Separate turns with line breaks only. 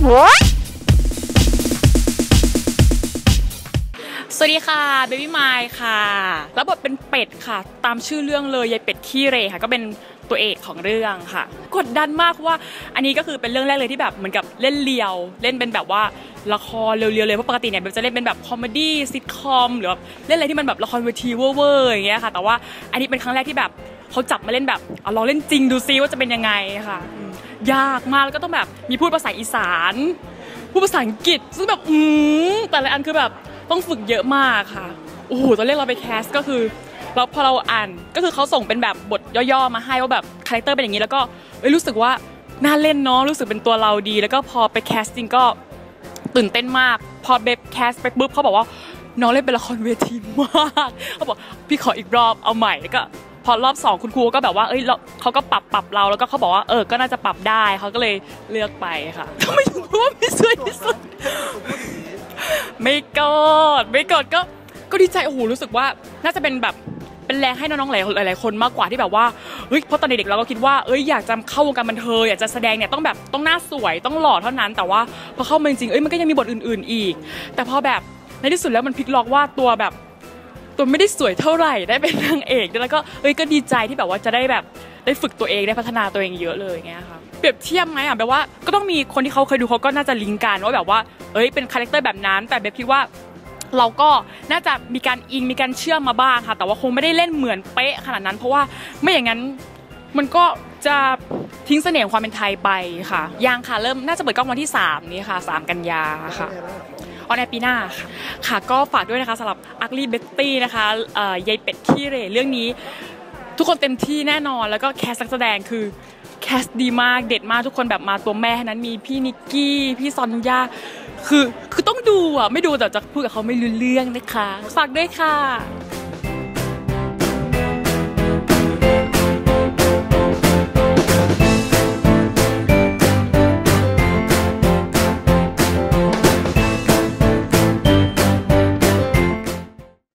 สวัสดีค่ะเบบี้มายค่ะ แล้วบทเป็นเป็ดค่ะ ตามชื่อเรื่องเลยยายเป็ดขี้เรค่ะ ก็เป็นตัวเอกของเรื่องค่ะ กดดันมากเพราะว่า อันนี้ก็คือเป็นเรื่องแรกเลยที่แบบเหมือนกับเล่นเลียว เล่นเป็นแบบว่า ละครเรียวๆเลยเพราะปกติเนี่ยเบลจะเล่นเป็นแบบคอมเมดี้ซิทคอมหรือแบบเล่นอะไรที่มันแบบละครเวทีเวอร์ๆอย่างเงี้ยค่ะ แต่ว่าอันนี้เป็นครั้งแรกที่แบบเขาจับมาเล่นแบบเอาลองเล่นจริงดูซิว่าจะเป็นยังไงค่ะ ยากมากแล้วก็ต้องแบบมีพูดภาษาอีสานพูดภาษาอังกฤษซึ่งแบบอืมแต่ละอันคือแบบต้องฝึกเยอะมากค่ะโอ้โหตอนแรกเราไปแคสก็คือเราพอเราอ่านก็คือเขาส่งเป็นแบบบทย่อๆมาให้ว่าแบบคาแรคเตอร์เป็นอย่างนี้แล้วก็รู้สึกว่าน่าเล่นเนาะรู้สึกเป็นตัวเราดี แล้วก็พอไปแคสจริงก็ ตื่นเต้นมาก พอเบบแคสไปปุ๊บเขาบอกว่าน้องเล่นเป็นละครเวทีมากเขาบอกพี่ขออีกรอบเอาใหม่แล้วก็พอรอบสองคุณครูก็แบบว่าเอ้ยเขาก็ปรับปรับเราแล้วก็เขาบอกว่าเออก็น่าจะปรับได้เขาก็เลยเลือกไปค่ะทำไมถึงรู้ว่าไม่สวยที่สุดไม่กอดไม่กอดก็ก็ดีใจโอ้โหรู้สึกว่าน่าจะเป็นแบบ เป็นแรงให้น้องๆหลายหลายๆคนมากกว่าที่แบบว่าเฮ้ยเพราะตอนเด็กๆเราก็คิดว่าเอ้ยอยากจะเข้าวงการบันเทิงอยากจะแสดงเนี่ยต้องแบบต้องหน้าสวยต้องหล่อเท่านั้น แต่ว่าพอเข้ามาจริงๆเอ้ยมันก็ยังมีบทอื่น ๆอีก แต่พอแบบในที่สุดแล้วมันพลิกล็อกว่าตัวแบบตัวไม่ได้สวยเท่าไหร่ได้เป็นนางเอกแล้วก็เอ้ยก็ดีใจที่แบบว่าจะได้แบบได้ฝึกตัวเองได้พัฒนาตัวเองเยอะเลยอย่างเงี้ยค่ะเปรียบเทียบไหมอะแบบว่าก็ต้องมีคนที่เขาเคยดูเขาก็น่าจะลิงก์กันว่าแบบว่าเอ้ยเป็นคาแรคเตอร์แบบนั้น แต่แบบคิดว่า เราก็น่าจะมีการอิงมีการเชื่อมมาบ้างค่ะ แต่ว่าคงไม่ได้เล่นเหมือนเป๊ะขนาดนั้น เพราะว่าไม่อย่างนั้นมันก็จะทิ้งเสน่ห์ความเป็นไทยไปค่ะยังค่ะเริ่มน่าจะเปิดกล้องวันที่ 3 นี้ค่ะ 3 กันยาค่ะออนแอร์ปีหน้าค่ะค่ะ ก็ฝากด้วยนะคะสำหรับ Ugly Betty นะคะเอ่อยายเป็ดขี้เหร่เรื่องนี้ ทุกคนเต็มที่แน่นอนแล้วก็แคสนักแสดงคือ แคสดีมากเด็ดมากทุกคนแบบมาตัวแม่นั้นมีพี่นิกกี้พี่ซอนยาคือคือต้องดูอะไม่ดูแต่จะพูดกับเขาไม่รู้เรื่องนะคะฝากด้วยค่ะ